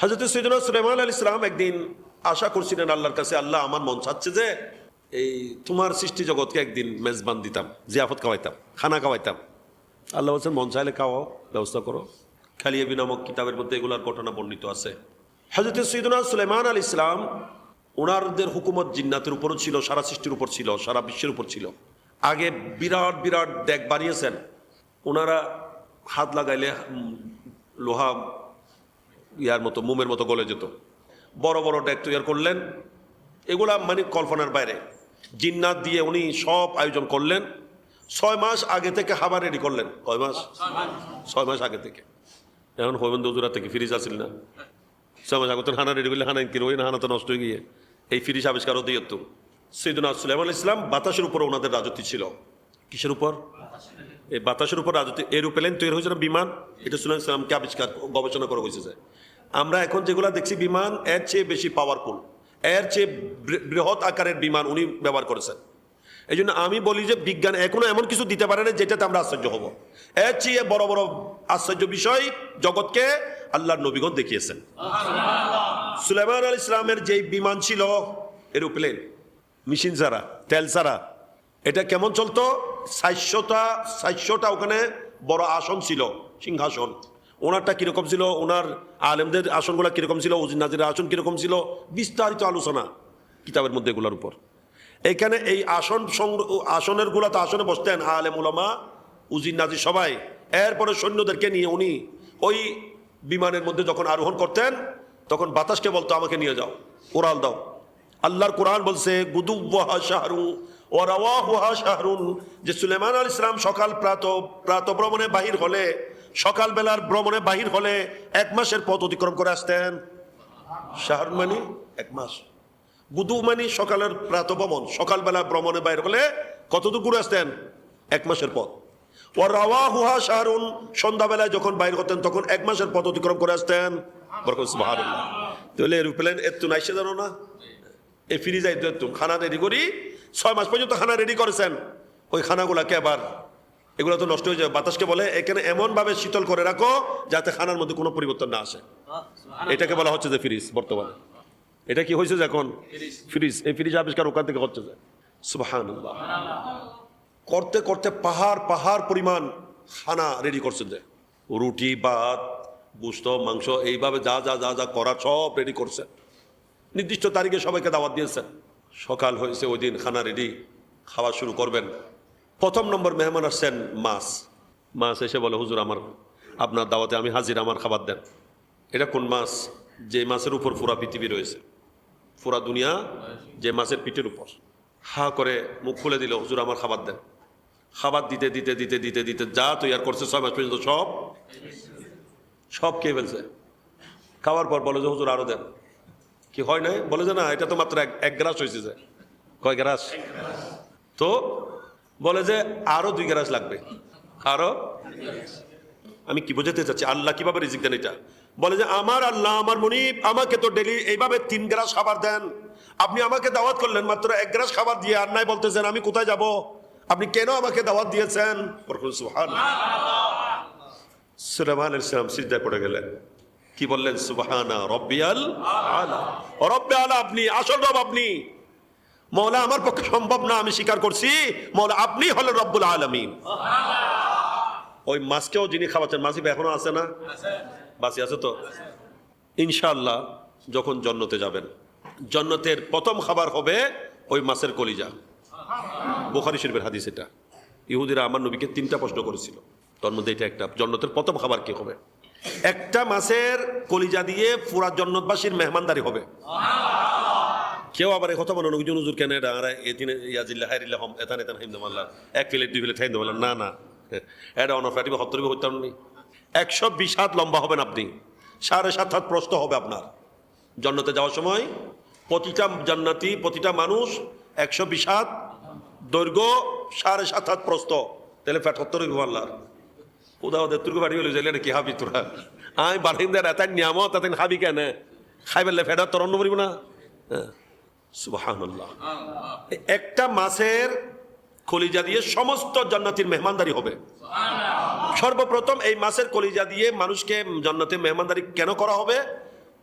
হজরত সৈদুল সুলেমান আল ইসলাম একদিন আশা করছিলেন আল্লাহর কাছে, আল্লাহ আমার মন চাচ্ছে যে এই তোমার সৃষ্টি জগৎকে একদিন মেজবান দিতাম, জিয়াফত খাওয়াইতাম, খানা খাওয়াইতাম। আল্লাহ বলছেন, মন চাইলে খাওয়াও, ব্যবস্থা করো। খালিয়াবি নামক কিতাবের মধ্যে এগুলোর ঘটনা বর্ণিত আছে। হজরত সৈদুল্লাহ সুলেমান আল ইসলাম ওনারদের হুকুমত জিন্নাতের উপরও ছিল, সারা সৃষ্টির উপর ছিল, সারা বিশ্বের উপর ছিল। আগে বিরাট বিরাট ডেক বানিয়েছেন। ওনারা হাত লাগাইলে লোহা ইয়ার মতো, মোমের মতো গলে যেত। বড় বড় ডেক তৈরি করলেন। এগুলা মানে কল্পনার বাইরে। জিন্নাত দিয়ে উনি সব আয়োজন করলেন। ছয় মাস আগে থেকে খাবার রেডি করলেন। কয় মাস? ছয় মাস আগে থেকে। এখন হোমেন থেকে ফ্রিজ আসিল না। ছয় মাস আগে তো হানা রেডি করলে হানা কিনো, ওই হানা তো নষ্ট হয়ে গিয়ে। এই ফ্রিজ আবিষ্কার হতে যেত সৈদুনা সুলাইমান ইসলাম বাতাসের উপর ওনাদের রাজত্ব ছিল। কিসের উপর? এই বাতাসের উপর রাজত্ব এরোপ্লেন তৈরি হয়েছে না বিমান। এটা সুলাইমান ইসলামকে আবিষ্কার, গবেষণা করা হয়েছে যে। আমরা এখন যেগুলা দেখছি, বিমান এর চেয়ে বেশি পাওয়ারফুল এর চেয়ে বৃহৎ আকারের বিমান উনি ব্যবহার করেছেন। এই জন্য আমি বলি যে বিজ্ঞান এখনও এমন কিছু দিতে পারে না যেটাতে আমরা আশ্চর্য হব। এর চেয়ে বড় বড় আশ্চর্য বিষয় জগৎকে আল্লাহর নবীগণ দেখিয়েছেন। সুলেমান আল ইসলামের যে বিমান ছিল, এরোপ্লেন, মেশিন ছাড়া তেল ছাড়া এটা কেমন চলতো? সাতশোটা সাতশোটা ওখানে বড় আসন ছিল, সিংহাসন। ওনারটা কীরকম ছিল? ওনার আলেমদের আসনগুলো কীরকম ছিল? উজির নাজির আসন কীরকম ছিল? বিস্তারিত আলোচনা কিতাবের মধ্যে এগুলোর উপর। এখানে এই আসন সংগ্রহ আসনের গুলাতে আসনে বসতেন আলেম উলামা, উজির নাজির সবাই। এরপরে সৈন্যদেরকে নিয়ে উনি ওই বিমানের মধ্যে যখন আরোহণ করতেন, তখন বাতাসকে বলতো, আমাকে নিয়ে যাও ওরাল দাও। আল্লাহর কোরআন বলছে গুদুব্বাহা শাহরু ও রাওয়াহুহা শাহরুন। যে সুলেমান আল ইসলাম সকাল প্রাত প্রাত ভ্রমণে বাহির হলে, সকালবেলার ভ্রমণে বাহির হলে এক মাসের পথ অতিক্রম করে আসতেন। শাহরুন মানে এক মাস। গুদু মানে সকালের প্রাত ভ্রমণ, সকালবেলা ভ্রমণে বাইর হলে কতদূর ঘুরে আসতেন? এক মাসের পথ। ও রাওয়া হুহা শাহরুন, সন্ধ্যাবেলায় যখন বাইর হতেন, তখন এক মাসের পথ অতিক্রম করে আসতেন। তাহলে এরোপ্লেন এত নাইসে জানো না? এই ফিরি যাইতো একটু খানা রেডি করি ছয় মাস পর্যন্ত খানা রেডি করেছেন। ওই খানাগুলাকে আবার? এগুলো তো নষ্ট হয়ে যাবে। বাতাসকে বলে এখানে এমনভাবে শীতল করে রাখো যাতে খানার মধ্যে কোনো পরিবর্তন না আসে। এটাকে বলা হচ্ছে যে ফ্রিজ বর্তমানে। এটা কি হয়েছে যে এখন? ফ্রিজ। এই ফ্রিজ আবিষ্কার ওখান থেকে হচ্ছে যে। সুবহানাল্লাহ। করতে করতে পাহাড় পাহাড় পরিমাণ খানা রেডি করছে যে। রুটি ভাত গুস্ত মাংস এইভাবে যা যা যা যা করা সব রেডি করছে। নির্দিষ্ট তারিখে সবাইকে দাওয়াত দিয়েছেন সকাল হয়েছে, ওই দিন খানা রেডি খাওয়া শুরু করবেন। প্রথম নম্বর মেহমান আসছেন মাছ মাছ এসে বলে, হুজুর আমার, আপনার দাওয়াতে আমি হাজির, আমার খাবার দেন। এটা কোন মাছ যে মাছের উপর পুরা পৃথিবী রয়েছে। পুরা দুনিয়া যে মাছের পিঠের উপর। হা করে মুখ খুলে দিল, হুজুর আমার খাবার দেন। খাবার দিতে দিতে দিতে দিতে দিতে যা তৈরি করছে, ছয় মাস পর্যন্ত সব সব খেয়ে ফেলছে। খাওয়ার পর বলে যে, হুজুর আরও দেন। কি হয় নাই? বলে যে না এটা তো মাত্র এক গ্রাস হয়েছে যে। কয় গ্রাস? তো বলে যে আরও দুই গ্রাস লাগবে। আরও? আমি কি বোঝাতে চাচ্ছি? আল্লাহ কীভাবে রিজিক দেন এটা? বলে যে আমার আল্লাহ আমার মনিব আমাকে তো ডেলি এইভাবে তিন গ্রাস খাবার দেন। আপনি আমাকে দাওয়াত করলেন মাত্র এক গ্রাস খাবার দিয়ে আর নাই বলতেছেন আমি কোথায় যাব? আপনি কেন আমাকে দাওয়াত দিয়েছেন? সুবহানাল্লাহ। সুলেমান ইসলাম পড়ে গেলেন। কি বললেন? সুবহানা রব্বিয়াল আলা। রব্বে আলা আপনি আসল রব আপনি। মৌলা আমার পক্ষে সম্ভব না আমি স্বীকার করছি। মৌলা আপনি হলেন রব্বুল আলমিন। ওই মাছকেও যিনি খাওয়াচ্ছেন মাছি এখনও আছে না? বাসি আছে তো? ইনশাল্লাহ যখন জন্নতে যাবেন জন্নতের প্রথম খাবার হবে ওই মাছের কলিজা। বোখারি শরীফের হাদিস এটা। ইহুদিরা আমার নবীকে তিনটা প্রশ্ন করেছিল। তার মধ্যে এটা একটা। জন্নতের প্রথম খাবার কি হবে? একটা মাছের কলিজা দিয়ে পুরা জন্নতবাসীর মেহমানদারি হবে। কেউ আবার কথা মনে নবীজন হুজুর কেন এটা? এক প্লেট, দুই প্লেট হাইম না না। এটা অনফাটিবে হত্তরিবে হইতাম একশো বিশ হাত লম্বা হবেন আপনি। সাড়ে সাত হাত প্রস্ত হবে আপনার। জন্নতে যাওয়ার সময় প্রতিটা জান্নাতি, প্রতিটা মানুষ একশো বিশ হাত দৈর্ঘ্য সাড়ে সাত হাত প্রস্ত তাহলে ফ্যাট হত্তর হইব আল্লাহর। উদা ওদের তুর্ক বাড়ি হলে যাইলে কি হাবি তোরা? আমি বাড়িন দেয় এত নিয়ামত তাতেন হাবি কেন? খাই ফ্যাট হত্তর অন্য পড়িব না হ্যাঁ। সুবাহান্লাহ একটা মাছের কলিজা দিয়ে সমস্ত জান্নাতির মেহমানদারি হবে। সর্বপ্রথম এই মাছের কলিজা দিয়ে মানুষকে জান্নাতের মেহমানদারি কেন করা হবে?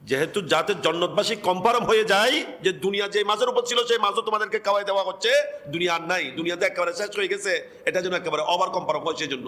যেহেতু যাতে জন্নতবাসী কম্পারম হয়ে যায়, যে দুনিয়া যে মাছের উপর ছিল, সেই মাছও তোমাদেরকে খাওয়াই দেওয়া হচ্ছে, দুনিয়া আর নাই, দুনিয়াতে একেবারে শেষ হয়ে গেছে, এটা যেন একেবারে ওভার কম্পারম হয় সেই জন্য।